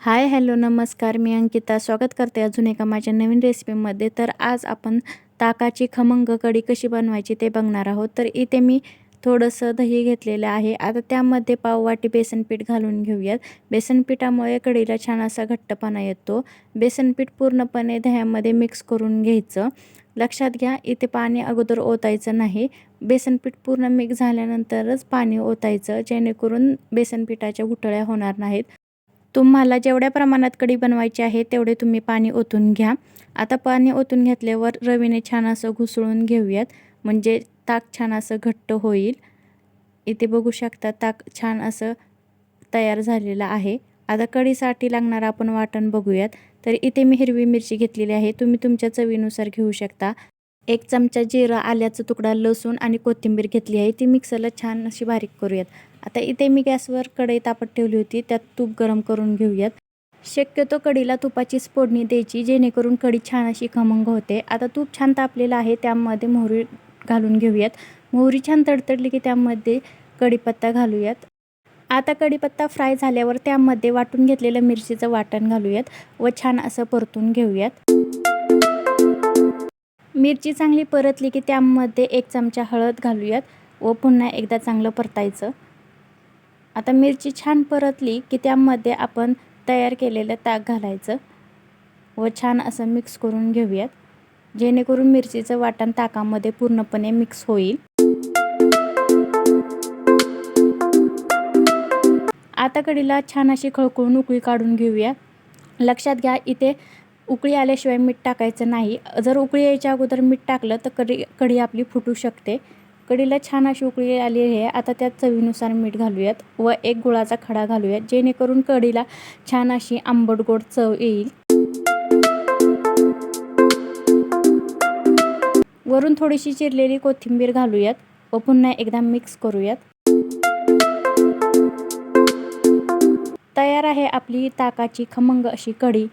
Hi hello नमस्कार. मी अंकिता. स्वागत करते अजून एका माझ्या नवीन रेसिपीमध्ये. तर आज आपण ताकाची खमंग कढी कशी बनवायची ते बघणार आहोत. तर इथे मी थोडंसं दही घेतलेलं आहे. आता त्यामध्ये पाववाटी बेसनपीठ घालून घेऊयात. बेसनपीठामुळे कढीला छान असा घट्टपणा येतो. बेसनपीठ पूर्णपणे दह्यामध्ये मिक्स करून घ्यायचं. लक्षात घ्या इथे पाणी अगोदर ओतायचं नाही. बेसनपीठ पूर्ण मिक्स झाल्यानंतरच पाणी ओतायचं जेणेकरून बेसनपीठाच्या घुटळ्या होणार नाहीत. तुम्हाला जेवढ्या प्रमाणात कढी बनवायची आहे तेवढे तुम्ही पाणी ओतून घ्या. आता पाणी ओतून घेतल्यावर रवीने छान असं घुसळून घेऊयात. म्हणजे ताक छान असं घट्ट होईल. इथे बघू शकता ताक छान असं तयार झालेलं आहे. आता कढीसाठी लागणारं आपण वाटण बघूयात. तर इथे मी हिरवी मिरची घेतलेली आहे. तुम्ही तुमच्या चवीनुसार घेऊ शकता. एक चमचा जिरा आल्याचा तुकडा लसूण आणि कोथिंबीर घेतली आहे. ती मिक्सरला छान अशी बारीक करूयात. आता इथे मी गॅसवर कढई तापत ठेवली होती त्यात तूप गरम करून घेऊयात. शक्यतो कढीला तुपाचीच फोडणी द्यायची जेणेकरून कढी छान अशी खमंग होते. आता तूप छान तापलेलं आहे त्यामध्ये मोहरी घालून घेऊयात. मोहरी छान तडतडली की त्यामध्ये कढीपत्ता घालूयात. आता कढीपत्ता फ्राय झाल्यावर त्यामध्ये वाटून घेतलेलं मिरचीचं वाटण घालूयात व छान असं परतून घेऊयात. मिरची चांगली परतली की त्यामध्ये एक चमचा हळद घालूयात व पुन्हा एकदा चांगलं परतायचं. आता मिरची छान परतली की त्यामध्ये आपण तयार केलेलं ताक घालायचं व छान असं मिक्स करून घेऊयात. जेणेकरून मिरचीचं वाटण ताकामध्ये पूर्णपणे मिक्स होईल. आता कढीला छान अशी खळखळून उकळी काढून घेऊया. लक्षात घ्या इथे उकळी आल्याशिवाय मीठ टाकायचं नाही. जर उकळी यायच्या अगोदर मीठ टाकलं तर कढी कढी आपली फुटू शकते. कढीला छान अशी उकळी आली आहे. आता त्यात चवीनुसार मीठ घालूयात व एक गुळाचा खडा घालूयात जेणेकरून कढीला छान अशी आंबट गोड चव येईल. वरून थोडीशी चिरलेली कोथिंबीर घालूयात व पुन्हा एकदा मिक्स करूयात. तयार आहे आपली ताकाची खमंग अशी कढी.